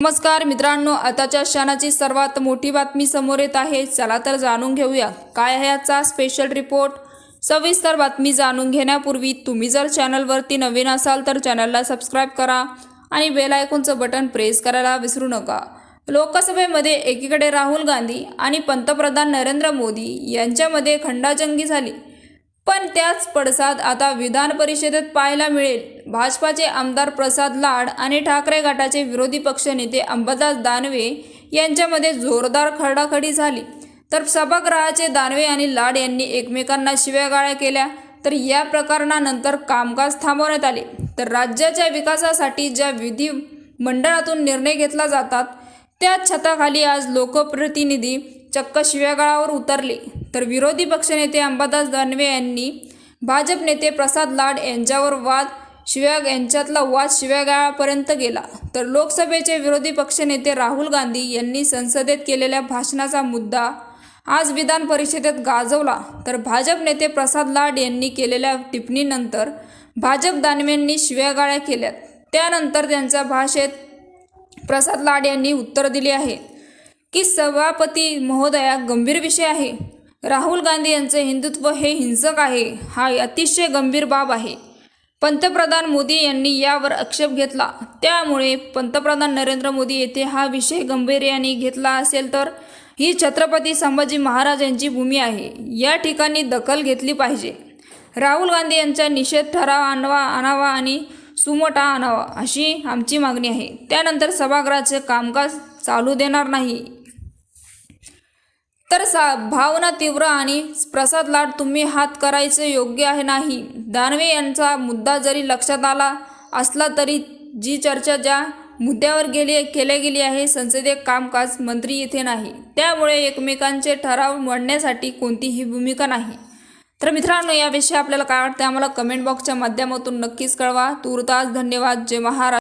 नमस्कार मित्रांनो आताच्या क्षणाची सर्वात मोठी बातमी समोर येत आहे. चला तर जाणून घेऊया. काय आहे याचा स्पेशल रिपोर्ट सविस्तर बातमी जाणून घेण्यापूर्वी तुम्ही जर चॅनलवरती नवीन असाल तर चॅनलला सबस्क्राईब करा आणि बेल आयकॉनचं बटन प्रेस करायला विसरू नका. लोकसभेमध्ये एकीकडे राहुल गांधी आणि पंतप्रधान नरेंद्र मोदी यांच्यामध्ये खंडाजंगी झाली. पण त्याच पडसाद आता विधान परिषदेत पाहायला मिळेल. भाजपाचे आमदार प्रसाद लाड आणि ठाकरे गटाचे विरोधी पक्षनेते अंबादास दानवे यांच्यामध्ये जोरदार खडाखडी झाली. तर सभागृहाचे दानवे आणि लाड यांनी एकमेकांना शिव्यागाळ्या केल्या. तर या प्रकरणानंतर कामकाज थांबवण्यात आले. तर राज्याच्या विकासासाठी ज्या विधी मंडळातून निर्णय घेतला जातात त्या छताखाली आज लोकप्रतिनिधी चक्क शिव्यागाळावर उतरले. तर विरोधी पक्षनेते अंबादास दानवे यांनी भाजप नेते प्रसाद लाड यांच्यावर वाद शिव्या यांच्यातला वाद शिव्यागाळापर्यंत गेला. तर लोकसभेचे विरोधी पक्षनेते राहुल गांधी यांनी संसदेत केलेल्या भाषणाचा मुद्दा आज विधान परिषदेत गाजवला. तर भाजप नेते प्रसाद लाड यांनी केलेल्या टिप्पणीनंतर भाजप दानवेंनी शिव्यागाळ्या केल्यात. त्यानंतर त्यांच्या भाषेत प्रसाद लाड यांनी उत्तर दिले आहे की सभापती महोदया गंभीर विषय आहे. राहुल गांधी यांचे हिंदुत्व हे हिंसक आहे हा अतिशय गंभीर बाब आहे. पंतप्रधान मोदी यांनी यावर आक्षेप घेतला. त्यामुळे पंतप्रधान नरेंद्र मोदी येथे हा विषय गंभीर्याने घेतला असेल तर ही छत्रपती संभाजी महाराज यांची भूमी आहे. या ठिकाणी दखल घेतली पाहिजे. राहुल गांधी यांचा निषेध ठराव आणवा आणावा आणि सुमोटा आणावा अशी आमची मागणी आहे. त्यानंतर सभागृहाचे कामकाज चालू देणार नाही. सा भावना तीव्र आणि प्रसाद लाट तुम्ही हात करायचे योग्य आहे नाही. दानवे यांचा मुद्दा जरी लक्षात आला असला तरी जी चर्चा ज्या मुद्द्यावर गेली केल्या गेली आहे संसदीय कामकाज मंत्री येथे नाही. त्यामुळे एकमेकांचे ठराव मांडण्यासाठी कोणतीही भूमिका नाही. तर मित्रांनो याविषयी आपल्याला काय वाटतं आम्हाला कमेंट बॉक्सच्या माध्यमातून नक्कीच कळवा. तुर्तास धन्यवाद. जय महाराज.